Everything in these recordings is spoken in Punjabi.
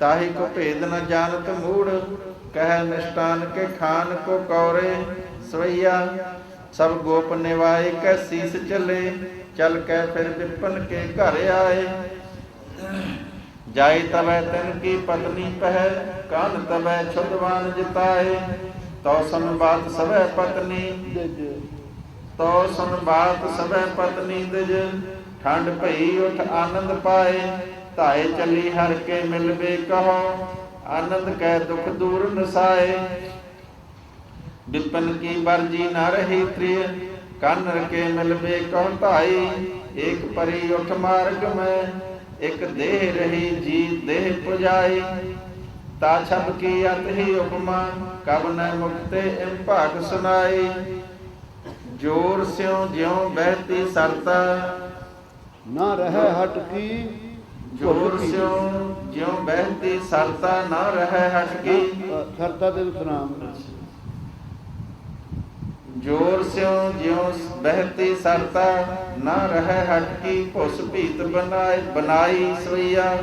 ਤਾਹੀ ਕੋ ਭੇਦ ਨ ਜਾਣਤ ਮੂੜ, ਕਹਿ ਨਿਸ਼ਟਾਨ ਕੇ ਖਾਨ ਕੋ ਕੌਰੇ, ਸਵਈਆ, ਸਭ ਗੋਪ ਨਿਵਾਏ ਕੈ ਸੀਸ ਚਲੇ, ਚਲ ਕੈ ਫਿਰ ਵਿਪਨ ਕੇ ਘਰ ਆਏ। ਜਾਈ ਤਵੈ ਤਨ ਕੀ ਪਤਨੀ ਪਹਿ ਕਾਨ ਤਵੈ ਛੁਦਵਾਨ ਜਿਤਾਏ। ਤੋ ਸਨ ਬਾਤ ਸਭੈ ਪਤਨੀ ਦਿਜ ਤੋ ਸੁਨ ਬਾਤ ਸਭੈ ਪਤਨੀ ਦਿਜ ਠੰਡ ਭਈ ਉਠ ਆਨੰਦ ਪਾਏ। ਧਾਏ ਚੱਲੀ ਹਰ ਕੇ ਮਿਲਵੇ ਕਹੋ, ਆਨੰਦ ਕੈ ਦੁਖ ਦੂਰ ਨਸਾਏ। ਵਿਪਨ ਕੀ ਵਰਜੀ ਨ ਰਹੀ ਤ੍ਰਿਯ, ਕੰਨ ਕੇ ਮਿਲਵੇ ਕਹੋ ਧਾਈ, ਏਕ ਪਰੀ ਉਠ ਮਾਰਗ ਮੈਂ, ਇਕ ਦੇਹ ਰਹੀ ਜੀ ਦੇਹ ਪੁਜਾਈ। ਤਾ ਛਬ ਕੀ ਅਤ ਹੀ ਉਪਮਾ, ਕਬ ਨ ਮੁਕਤੇ ਇਮ ਭਾਗ ਸੁਨਾਈ। ਜੋਰ ਸਿਉ ਜਿਉ ਬਹਿਤੀ ਸਰਤਾ, ਨਾ ਰਹਿ ਹਟ ਕੀ ਜੋਰ ਸਿਉ ਜਿਉ ਬਹਿਤੀ ਸਰਤਾ ਨਾ ਰਹਿ ਹਟ ਕੀ। ਸਰਤਾ ਦੇ ਵਿਸਰਾਮ ਜੋਰ ਸਿਉ ਜਿਉ ਬਹਿਤੀ ਸਰਤਾ ਨਾ ਰਹਿ ਹਟ ਕੀ। ਭੁਸ ਭੀਤ ਬਨਾਏ ਬਨਾਈ ਸਵਈਆ।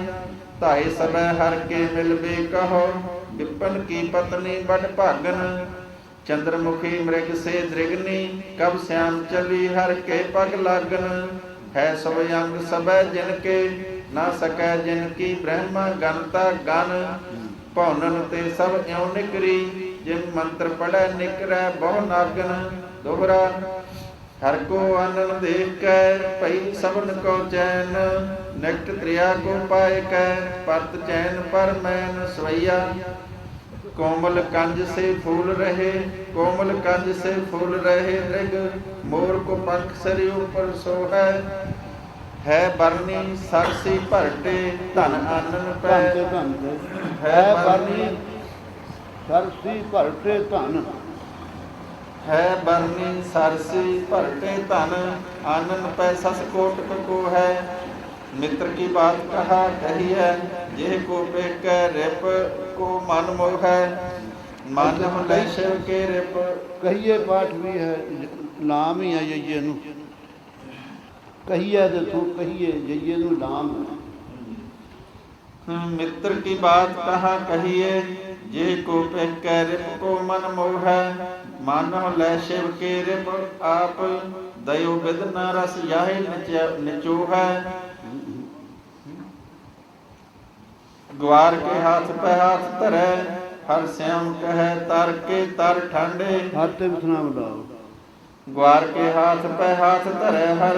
ਧਾਏ ਸਭੈ ਹਰ ਕੇ ਮਿਲਵੇ ਕਹੋ ਵਿਪਨ ਕੀ ਪਤਨੀ ਬੜ ਭਾਗਨ। ਚੰਦਰਮੁਖੀ ਮ੍ਰਿਗ ਸੇ ਦ੍ਰਿਗਨੀ ਕਬ ਸਿਆਮ ਚਲੀ ਹਰ ਕੇ ਪਗ ਲਾਗਨ। ਹੈ ਸਭ ਅੰਗ ਸਭੈ ਜਿਨ ਕੇ ਨਾ ਸਕੈ ਜਿਨ ਕੀ ਬ੍ਰਹਮਾ ਗਨਤਾ ਗਨ, ਭੌਨਨ ਤੇ ਸਭ ਇਉ ਨਿਕਰੀ, ਜਿਨ ਮੰਤਰ ਪੜੈ ਨਿਕਰੈ ਬਹੁ ਨਾਗਨ, ਦੋਹਰਾ, ਹਰ ਕੋ ਆਨੰਦ ਦੇਖ ਕੈ ਭਈ ਸਭਨ ਕੋ ਚੈਨ, ਨਿਕਟ ਤ੍ਰਿਆ ਕੋ ਪਾਏ ਕੈ, ਪਰਤ ਚੈਨ ਪਰ ਮੈਨ ਸਵਈਆ। ਕੋਮਲ ਕੰਜ ਸੇ ਫੂਲ ਰਹੇ, ਕੋਮਲ ਕੰਜ ਸੇ ਫੂਲ ਰਹੇ ਦ੍ਰਿਗ ਮੋਰ ਕੋ ਪੰਖ ਸਰੀ ਉਪਰ ਸੋ ਹੈ ਬਰਨੀ ਸਰਸੀ ਭਰਟੇ ਧਨ ਆਨਨ ਪੈ। ਹੈ ਬਰਨੀ ਸਰਸੀ ਭਰਟੇ ਧਨ। ਹੈ ਬਰਨੀ ਸਰਸੀ ਭਰਟੇ ਧਨ ਆਨਨ ਪੈ। ਸਸ ਕੋਟ ਕੋ ਹੈ ਮਿੱਤਰ ਕੀ ਬਾਤ ਕਹਾ ਕਹੀ ਹੈ ਜੇ ਕੋ ਪੇਕੈ ਰਿਪ ਕੋ ਮਨ ਮੋਹ ਹੈ। ਮਨ ਲੈ ਸ਼ਿਵ ਕੇ ਰਿਪ। ਕਹੀਏ ਪਾਠ ਵੀ ਹੈ ਨਾਮ ਹੀ ਹੈ ਜਈਏ ਨੂੰ। ਕਹੀਏ ਤੇ ਤੂੰ ਕਹੀਏ ਜਈਏ ਨੂੰ ਨਾਮ ਹੈ ਮਿੱਤਰ ਕੀ ਬਾਤ ਕਹਾ ਕਹੀਏ ਜੇ ਕੋ ਪੇਕੈ ਰਿਪ ਕੋ ਮਨ ਮੋਹ ਹੈ ਮਨ ਹਮ ਲੈ ਸ਼ਿਵ ਕੇ ਰਿਪ ਆਪ ਦਇਓ ਬਿਦ ਨ ਰਸ ਯਾਹੇ ਨਿਚ- ਹੈ ਗਵਾਰ ਕੇ ਹੱਥ ਪੈ ਹੱਥ ਧਰੈ ਹਰ ਸਿਆਮ ਕਹੈ ਤਰ ਕੇ ਤਰ ਠੰਡੇ। ਹਰ ਤੇ ਵਿਸਰਾਮ ਲਾਓ। ਗਵਾਰ ਕੇ ਹਾਥ ਪੈ ਹਾਥ ਧਰੈ ਹਰ,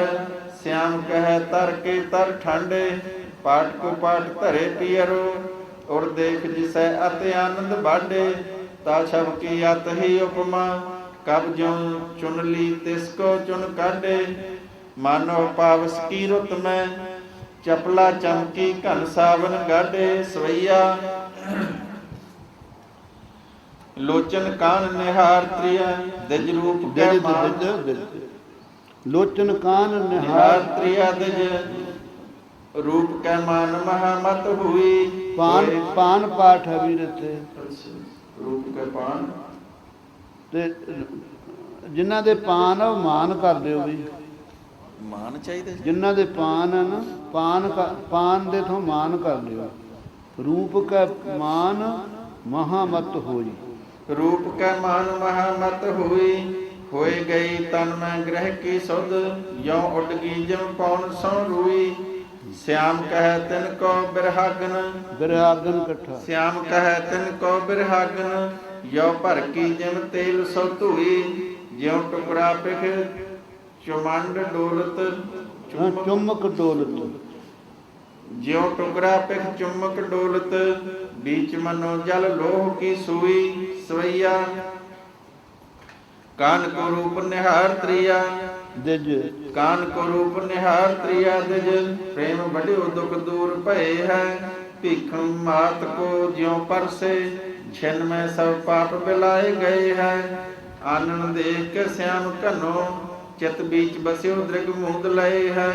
ਸਿਆਮ ਕਹੈ ਤਰ ਕੇ ਤਰ ਠੰਡੇ, ਪਾਠ ਕੋ ਪਾਠ ਧਰੇ ਪੀਰੋ ਔਰ ਦੇਖ ਜਿਸੈ ਅਤਿ ਆਨੰਦ ਬਾਡੇ, ਤਾ ਛਬ ਕੀ ਅਤ ਹੀ ਉਪਮਾ, ਕਬ ਜਿਉ ਚੁਨ ਲੀ ਤਿਸ ਕੋ ਚੁਨ ਕਾਢੇ ਮਾਨੋ ਪਾਵਸ ਕੀ ਰੁਤ ਮੈਂ, ਚਪਲਾ ਚਮਕੀ ਘਨ ਸਾਵਨ ਗਾਡੇ, ਸਵਈਆ ਲੋਚਨ ਕਾਨ ਨਿਹਾਰ ਤ੍ਰਿਆ ਦਿਜ ਰੂਪ ਕੈ ਮਾਨ। ਲੋਚਨ ਕਾਨ ਨਿਹਾਰ ਤ੍ਰਿਆ ਦਿਜ ਰੂਪ ਕੈ ਮਾਨ ਮਹਾਮਤ ਹੋਈ। ਪਾਨ ਪਾਨ ਪਾਠ ਇੱਥੇ। ਰੂਪ ਕੈ ਪਾਨ। ਤੇ ਜਿਨ੍ਹਾਂ ਦੇ ਪਾਨ ਆ ਉਹ ਮਾਨ ਕਰ ਦਿਓ ਵੀ। ਮਾਨ ਚਾਹੀਦਾ ਜੀ। ਜਿਨ੍ਹਾਂ ਦੇ ਪਾਨ ਆ ਨਾ ਪਾਨ ਪਾਨ ਦੇ ਤੋਂ ਮਾਨ ਕਰ ਲਿਓ ਰੂਪ ਕੈ ਮਾਨ ਮਹਾਮਤ ਹੋਈ। ਰੂਪ ਕੈ ਮਾਨ ਮਹਾਮਤ ਹੋਈ ਹੋਏ ਗਈ ਤਨ ਮੈਂ ਗ੍ਰਹਿ ਕੀ ਸੁਧ ਯੋ ਉੱਡ ਗਈ ਜਿਮ ਪੌਣ ਸੋ ਰੂਈ। ਸਿਆਮ ਕਹੈ ਤਿਨ ਕੋ ਬਿਰਹਾਗਨ ਬਿਰਹਾਗਨ ਇਕੱਠਾ। ਸਿਆਮ ਕਹੈ ਤਿਨ ਕੋ ਬਿਰਹਾਗਨ ਯੋ ਭਰ ਕੀ ਜਿਮ ਤੇਲ ਸੋ ਧੂਈ। ਜਿਉ ਟੁਕੜਾ ਪਿਖ ਚੁਮੰਡ ਡੋਲਤ ਚੁੰਮਕ ਡੋਲਤ। ਜਿਉ ਟੁਕੜਾ ਪਿਖ ਚੁੰਮਕ ਡੋਲਤ बीच मनो जल लोह की सुई सवैया कान को रूप निहार त्रिया ਦਿਜ कान को रूप निहार त्रिया दिज प्रेम बढ़ियो दुख दूर भय है भीखम मात को ज्यो पर से छिन में सब पाप बिलाए गए हैं आनंद देख के श्याम कनो चित बीच बस्यो दृग मुद लय है